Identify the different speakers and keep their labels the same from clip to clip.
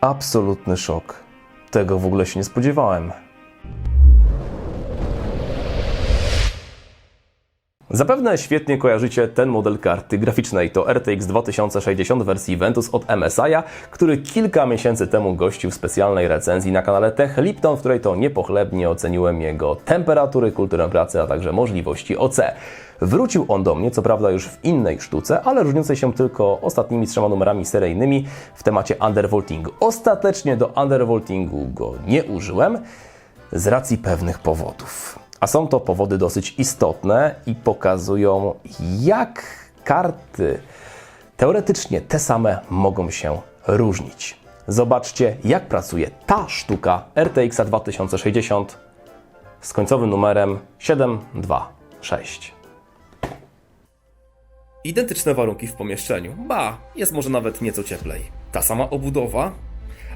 Speaker 1: Absolutny szok. Tego w ogóle się nie spodziewałem. Zapewne świetnie kojarzycie ten model karty graficznej. To RTX 2060 w wersji Ventus od MSI'a, który kilka miesięcy temu gościł w specjalnej recenzji na kanale Tech Lipton, w której to niepochlebnie oceniłem jego temperatury, kulturę pracy, a także możliwości OC. Wrócił on do mnie, co prawda już w innej sztuce, ale różniącej się tylko ostatnimi trzema numerami seryjnymi w temacie undervoltingu. Ostatecznie do undervoltingu go nie użyłem z racji pewnych powodów. A są to powody dosyć istotne i pokazują, jak karty teoretycznie te same mogą się różnić. Zobaczcie, jak pracuje ta sztuka RTX 2060 z końcowym numerem 726. Identyczne warunki w pomieszczeniu. Ba, jest może nawet nieco cieplej. Ta sama obudowa,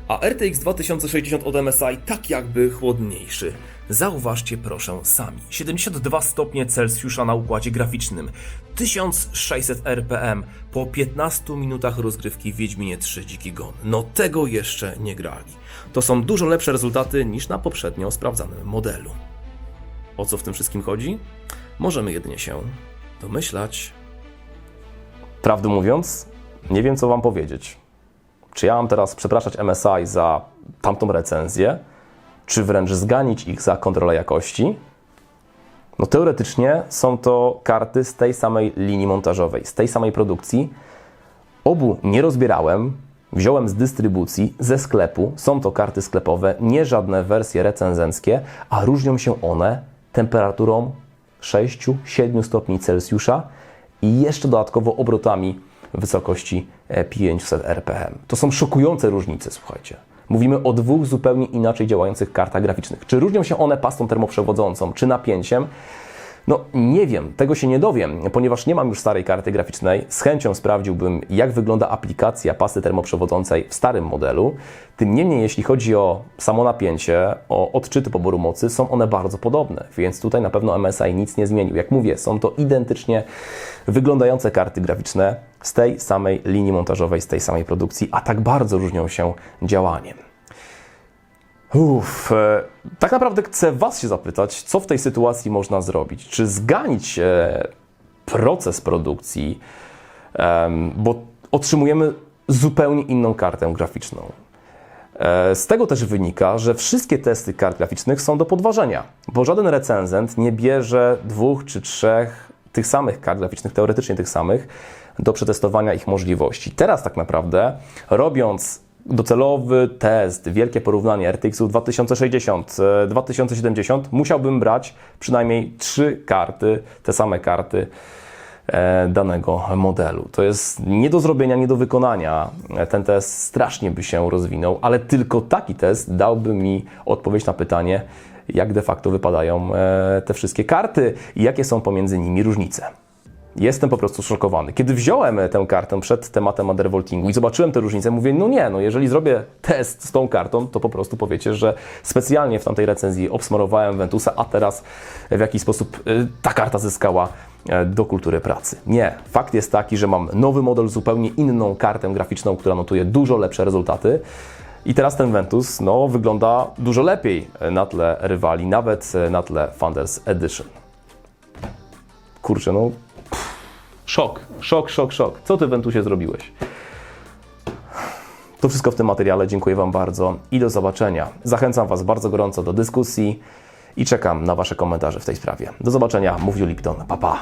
Speaker 1: a RTX 2060 od MSI tak jakby chłodniejszy. Zauważcie proszę sami. 72 stopnie Celsjusza na układzie graficznym, 1600 RPM po 15 minutach rozgrywki Wiedźminie 3 Dziki Gon. No tego jeszcze nie grali. To są dużo lepsze rezultaty niż na poprzednio sprawdzanym modelu. O co w tym wszystkim chodzi? Możemy jedynie się domyślać. Prawdę mówiąc, nie wiem co Wam powiedzieć. Czy ja mam teraz przepraszać MSI za tamtą recenzję, czy wręcz zganić ich za kontrolę jakości? No teoretycznie są to karty z tej samej linii montażowej, z tej samej produkcji. Obu nie rozbierałem, wziąłem z dystrybucji, ze sklepu. Są to karty sklepowe, nie żadne wersje recenzenckie, a różnią się one temperaturą 6-7 stopni Celsjusza i jeszcze dodatkowo obrotami wysokości e, 500 RPM. To są szokujące różnice, słuchajcie. Mówimy o dwóch zupełnie inaczej działających kartach graficznych. Czy różnią się one pastą termoprzewodzącą, czy napięciem? No nie wiem, tego się nie dowiem, ponieważ nie mam już starej karty graficznej. Z chęcią sprawdziłbym, jak wygląda aplikacja pasy termoprzewodzącej w starym modelu. Tym niemniej, jeśli chodzi o samo napięcie, o odczyty poboru mocy, są one bardzo podobne, więc tutaj na pewno MSI nic nie zmienił. Jak mówię, są to identycznie wyglądające karty graficzne z tej samej linii montażowej, z tej samej produkcji, a tak bardzo różnią się działaniem. Uff, e, tak naprawdę chcę Was się zapytać, co w tej sytuacji można zrobić? Czy zganić e, proces produkcji, bo otrzymujemy zupełnie inną kartę graficzną. E, Z tego też wynika, że wszystkie testy kart graficznych są do podważenia, bo żaden recenzent nie bierze dwóch czy trzech tych samych kart graficznych, teoretycznie tych samych, do przetestowania ich możliwości. Teraz tak naprawdę, robiąc docelowy test, wielkie porównanie RTX 2060, e, 2070, musiałbym brać przynajmniej trzy karty, te same karty e, danego modelu. To jest nie do zrobienia, nie do wykonania. E, Ten test strasznie by się rozwinął, ale tylko taki test dałby mi odpowiedź na pytanie, jak de facto wypadają e, te wszystkie karty i jakie są pomiędzy nimi różnice. Jestem po prostu szokowany. Kiedy wziąłem tę kartę przed tematem undervoltingu i zobaczyłem te różnice, mówię, no nie, no jeżeli zrobię test z tą kartą, to po prostu powiecie, że specjalnie w tamtej recenzji obsmarowałem Ventusa, a teraz w jakiś sposób y, ta karta zyskała e, do kultury pracy. Nie. Fakt jest taki, że mam nowy model, zupełnie inną kartę graficzną, która notuje dużo lepsze rezultaty. I teraz ten Ventus no, wygląda dużo lepiej e, na tle rywali, nawet e, na tle Founders Edition. Kurczę, no Szok, szok, szok, szok. Co ty, Ventusie, zrobiłeś? To wszystko w tym materiale. Dziękuję Wam bardzo i do zobaczenia. Zachęcam Was bardzo gorąco do dyskusji i czekam na Wasze komentarze w tej sprawie. Do zobaczenia. Mówił Lipton. Pa, pa.